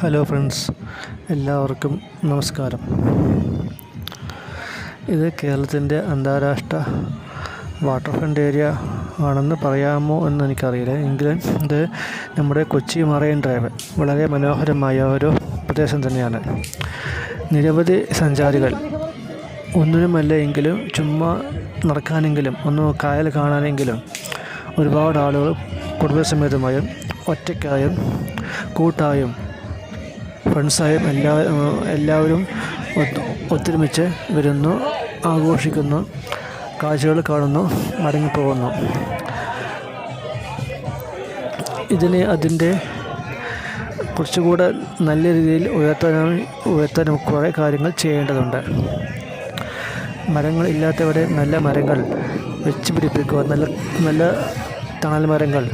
Hello friends എല്ലാവർക്കും നമസ്കാരം. ഇത് കേരളത്തിന്റെ അന്താരാഷ്ട്ര വാട്ടർ ഫ്രണ്ട് ഏരിയ ആണെന്ന് പറയാമോ എന്ന് എനിക്കറിയില്ല എങ്കിലും ഇത് നമ്മുടെ കൊച്ചി മറൈൻ ഡ്രൈവ് വളരെ മനോഹരമായ ഒരു പ്രദേശം തന്നെയാണ്. നിരവധി സഞ്ചാരികൾ ഒന്നിനുമല്ല എങ്കിലും ചുമ്മാ നടക്കാനെങ്കിലും ഒന്ന് കായൽ കാണാനെങ്കിലും ഒരുപാട് ആളുകൾ കുടുംബസമേതമായും ഒറ്റയ്ക്കായും കൂട്ടായും ഫ്രണ്ട്സായും എല്ലാ എല്ലാവരും ഒത്ത് ഒത്തൊരുമിച്ച് വരുന്നു ആഘോഷിക്കുന്നു കാഴ്ചകൾ കാണുന്നു മടങ്ങിപ്പോകുന്നു. ഇതിനെ അതിന്റെ കുറച്ചുകൂടെ നല്ല രീതിയിൽ ഉയർത്താൻ ഉയർത്താൻ കുറേ കാര്യങ്ങൾ ചെയ്യേണ്ടതുണ്ട്. മരങ്ങൾ ഇല്ലാത്തവരെ നല്ല മരങ്ങൾ വെച്ച് പിടിപ്പിക്കുക നല്ല നല്ല തണൽ മരങ്ങൾ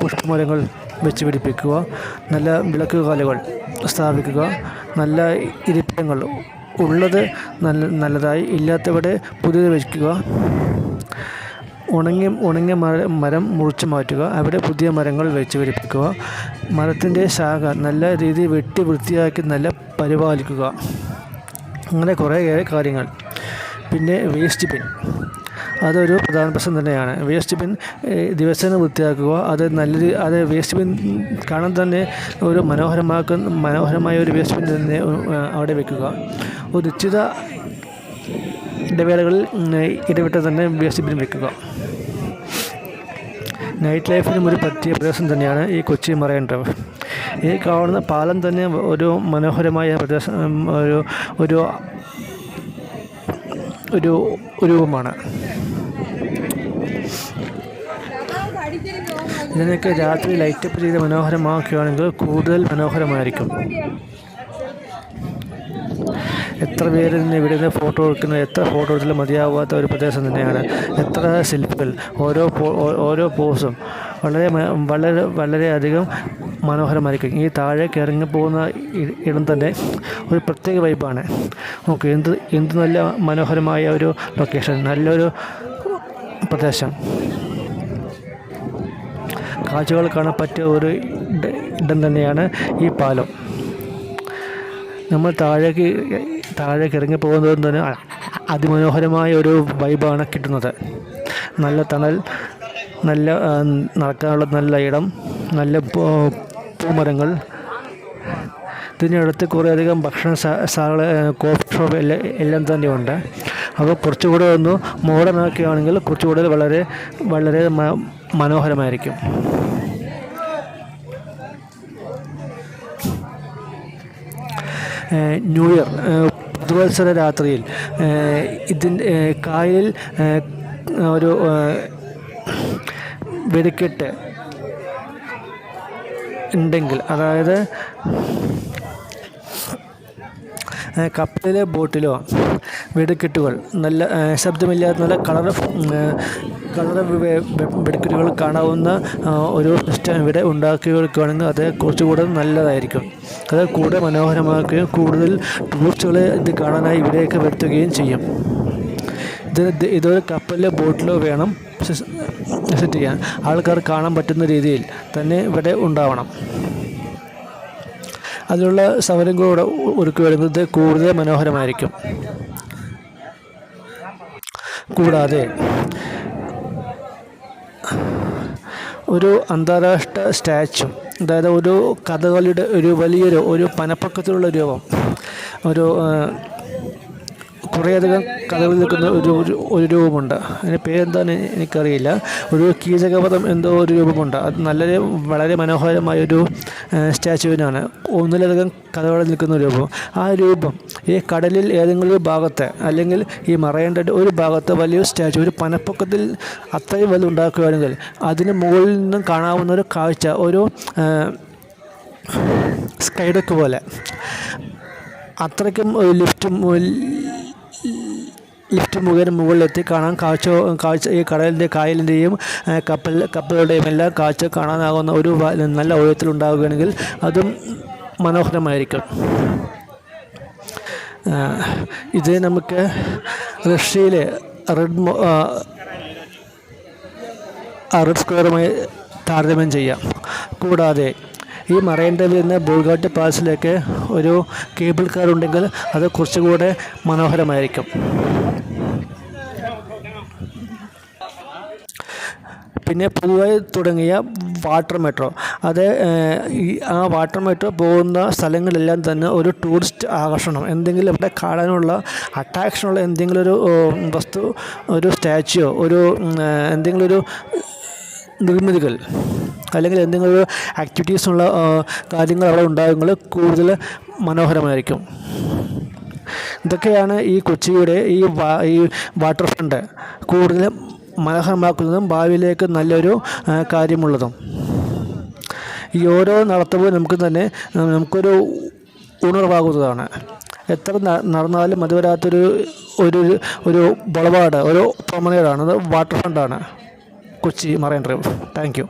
പുഷ്പമരങ്ങൾ വെച്ച് പിടിപ്പിക്കുക. നല്ല വിളക്ക് കാലുകൾ സ്ഥാപിക്കുക. നല്ല ഇരിപ്പിടങ്ങൾ ഉള്ളത് നല്ല നല്ലതായി ഇല്ലാത്തവിടെ പുതിയത് വയ്ക്കുക ഉണങ്ങിയ ഉണങ്ങിയ മര മരം മുറിച്ച് മാറ്റുക. അവിടെ പുതിയ മരങ്ങൾ വെച്ച് പിടിപ്പിക്കുക. മരത്തിന്റെ ശാഖ നല്ല രീതിയിൽ വെട്ടി വൃത്തിയാക്കി നല്ല പരിപാലിക്കുക. അങ്ങനെ കുറേ കാര്യങ്ങൾ. പിന്നെ വേസ്റ്റ് ബിൻ. അതൊരു പ്രധാന പ്രശ്നം തന്നെയാണ്. വേസ്റ്റ് ബിൻ ദിവസേന വൃത്തിയാക്കുക അത് നല്ല അത് വേസ്റ്റ് ബിൻ കാണാൻ തന്നെ ഒരു മനോഹരമാക്കുന്ന മനോഹരമായ ഒരു വേസ്റ്റ് ബിൻ തന്നെ അവിടെ വെക്കുക. ഒരു നിശ്ചിത ഇടവേളകളിൽ ഇടവിട്ട് തന്നെ വേസ്റ്റ് ബിൻ വെക്കുക. നൈറ്റ് ലൈഫിനും ഒരു പറ്റിയ പ്രദേശം തന്നെയാണ് ഈ കൊച്ചി മറൈൻ ഡ്രൈവ് ഈ കാണുന്ന പാലം തന്നെ ഒരു മനോഹരമായ പ്രദേശം ഒരു ഒരു ഒരു രൂപമാണ് ഇതിനൊക്കെ രാത്രി ലൈറ്റപ്പ് ചെയ്ത് മനോഹരമാക്കുകയാണെങ്കിൽ കൂടുതൽ മനോഹരമായിരിക്കും. എത്ര പേര് നിന്ന് ഇവിടെ നിന്ന് ഫോട്ടോ എടുക്കുന്നത് എത്ര ഫോട്ടോ എടുത്താലും മതിയാവാത്ത ഒരു പ്രദേശം തന്നെയാണ്. എത്ര ശില്പികൾ ഓരോ ഓരോ പോസും വളരെ വളരെ വളരെയധികം മനോഹരമായിരിക്കും. ഈ താഴേക്ക് ഇറങ്ങി പോകുന്ന ഇടം തന്നെ ഒരു പ്രത്യേക വൈബാണ് ഓക്കെ എന്ത് എന്ത് നല്ല മനോഹരമായ ഒരു ലൊക്കേഷൻ നല്ലൊരു പ്രദേശം. കാഴ്ചകൾ കാണാൻ പറ്റിയ ഒരു ഇടം തന്നെയാണ് ഈ പാലം. നമ്മൾ താഴേക്ക് താഴേക്ക് ഇറങ്ങി പോകുന്നത് തന്നെ അതിമനോഹരമായ ഒരു വൈബാണ് കിട്ടുന്നത്. നല്ല തണൽ നല്ല നടക്കാനുള്ള നല്ല ഇടം നല്ല പൂമരങ്ങൾ. ഇതിനടുത്ത് കുറേയധികം ഭക്ഷണ സാധനങ്ങൾ കോഫി ഷോപ്പ് എല്ലാം എല്ലാം തന്നെയുണ്ട്. അപ്പോൾ കുറച്ചുകൂടെ ഒന്ന് മോഡേൺ ആക്കുകയാണെങ്കിൽ കുറച്ചുകൂടെ വളരെ വളരെ മനോഹരമായിരിക്കും. ന്യൂ ഇയർ പുതുവത്സര രാത്രിയിൽ ഇതിൻ കായലിൽ ഒരു വെടിക്കെട്ട് ഉണ്ടെങ്കിൽ അതായത് കപ്പലിലെ ബോട്ടിലോ വെടിക്കെട്ടുകൾ നല്ല ശബ്ദമില്ലാത്ത നല്ല കളർ കളർ വെടിക്കെട്ടുകൾ കാണാവുന്ന ഒരു സിസ്റ്റം ഇവിടെ ഉണ്ടാക്കി കൊടുക്കുകയാണെങ്കിൽ അത് കുറച്ചുകൂടെ നല്ലതായിരിക്കും. അത് കൂടുതൽ മനോഹരമാക്കുകയും കൂടുതൽ ടൂറിസ്റ്റുകളെ ഇത് കാണാനായി ഇവിടെയൊക്കെ വരുത്തുകയും ചെയ്യും. ഇത് ഇത് ഇതൊരു കപ്പലിലെ ബോട്ടിലോ വേണം സെറ്റ് ചെയ്യാൻ. ആൾക്കാർ കാണാൻ പറ്റുന്ന രീതിയിൽ തന്നെ ഇവിടെ ഉണ്ടാവണം. അതിനുള്ള സമരം കൂടെ ഒരുക്കി വരുന്നത് കൂടുതൽ മനോഹരമായിരിക്കും. കൂടാതെ ഒരു അന്താരാഷ്ട്ര സ്റ്റാച്ചു അതായത് ഒരു കഥകളിയുടെ ഒരു വലിയൊരു ഒരു പനപ്പക്കത്തിലുള്ള രൂപം ഒരു കുറേയധികം കഥകളിൽ നിൽക്കുന്ന ഒരു ഒരു- രൂപമുണ്ട്. അതിന്റെ പേരെന്താന്ന് എനിക്കറിയില്ല. ഒരു കീചകപഥം എന്തോ ഒരു രൂപമുണ്ട്. അത് നല്ല വളരെ മനോഹരമായൊരു സ്റ്റാച്ചുവിനാണ് ഒന്നിലധികം കഥകളിൽ നിൽക്കുന്ന രൂപം. ആ രൂപം ഈ കടലിൽ ഏതെങ്കിലും ഒരു ഭാഗത്ത് അല്ലെങ്കിൽ ഈ മറയേണ്ട ഒരു ഭാഗത്ത് വലിയ സ്റ്റാച്ചു ഒരു പനപ്പൊക്കത്തിൽ അത്രയും വലുതുണ്ടാക്കുകയാണെങ്കിൽ അതിന് മുകളിൽ നിന്നും കാണാവുന്ന ഒരു കാഴ്ച ഒരു സ്കൈഡക്ക് പോലെ. അത്രയ്ക്കും ലിഫ്റ്റ് ലിഫ്റ്റ് മുഖേന മുകളിലെത്തി കാണാൻ കാഴ്ച കാഴ്ച ഈ കടലിന്റെ കായലിന്റെയും കപ്പൽ കപ്പലുകളുടെയും എല്ലാം കാഴ്ച കാണാനാകുന്ന ഒരു നല്ല ഉയരത്തിലുണ്ടാവുകയാണെങ്കിൽ അതും മനോഹരമായിരിക്കും. ഇത് നമുക്ക് റഷ്യയിലെ റെഡ് റെഡ് സ്ക്വയറുമായി താരതമ്യം ചെയ്യാം. കൂടാതെ ഈ മറൈൻ ഡ്രൈവിൽ നിന്ന് ബോൾഗാട്ടി പാലസിലേക്ക് ഒരു കേബിൾ കാർ ഉണ്ടെങ്കിൽ അത് കുറച്ചുകൂടെ മനോഹരമായിരിക്കും. പിന്നെ പുതുതായി തുടങ്ങിയ വാട്ടർ മെട്രോ. അത് ആ വാട്ടർ മെട്രോ പോകുന്ന സ്ഥലങ്ങളെല്ലാം തന്നെ ഒരു ടൂറിസ്റ്റ് ആകർഷണം. എന്തെങ്കിലും ഇവിടെ കാണാനുള്ള അട്രാക്ഷനുള്ള എന്തെങ്കിലും ഒരു വസ്തു ഒരു സ്റ്റാച്യു ഒരു എന്തെങ്കിലും ഒരു നിർമ്മിതികൾ. അല്ലെങ്കിൽ എന്തെങ്കിലും ഒരു ആക്ടിവിറ്റീസുള്ള കാര്യങ്ങൾ അവിടെ ഉണ്ടാകുമ്പോൾ കൂടുതൽ മനോഹരമായിരിക്കും. ഇതൊക്കെയാണ് ഈ കൊച്ചിയുടെ ഈ ഈ വാട്ടർ ഫ്രണ്ട് കൂടുതൽ മനോഹരമാക്കുന്നതും ഭാവിയിലേക്ക് നല്ലൊരു കാര്യമുള്ളതും. ഈ ഓരോ നടത്തവും നമുക്ക് തന്നെ നമുക്കൊരു ഉണർവാകുന്നതാണ്. എത്ര നടന്നാലും അത് വരാത്തൊരു ഒരു ഒരു ബൊളവാട് ഒരു പ്രൊമനേഡാണ് അത് വാട്ടർ ഫ്രണ്ടാണ് കൊച്ചി മറൈൻ ഡ്രൈവ്. താങ്ക്